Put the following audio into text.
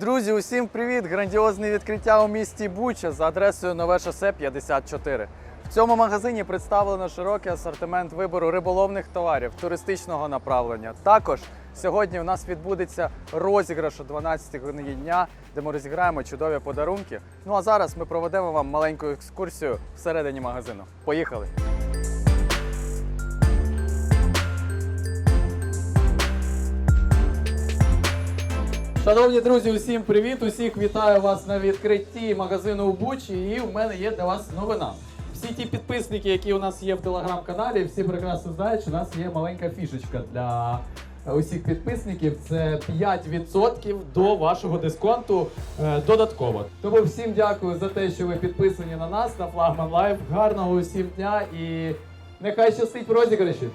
Друзі, усім привіт! Грандіозне відкриття у місті Буча за адресою Нове шосе 54. В цьому магазині представлено широкий асортимент вибору риболовних товарів туристичного направлення. Також сьогодні у нас відбудеться розіграш о 12 годині дня, де ми розіграємо чудові подарунки. Ну а зараз ми проведемо вам маленьку екскурсію всередині магазину. Поїхали! Шановні друзі, усім привіт! Усіх вітаю вас на відкритті магазину у Бучі. І в мене є для вас новина. Всі ті підписники, які у нас є в телеграм-каналі, всі прекрасно знають, що у нас є маленька фішечка для усіх підписників. Це 5% до вашого дисконту е, додатково. Тому всім дякую за те, що ви підписані на нас на Флагман Лайв. Гарного усім дня і нехай щастить розіграші!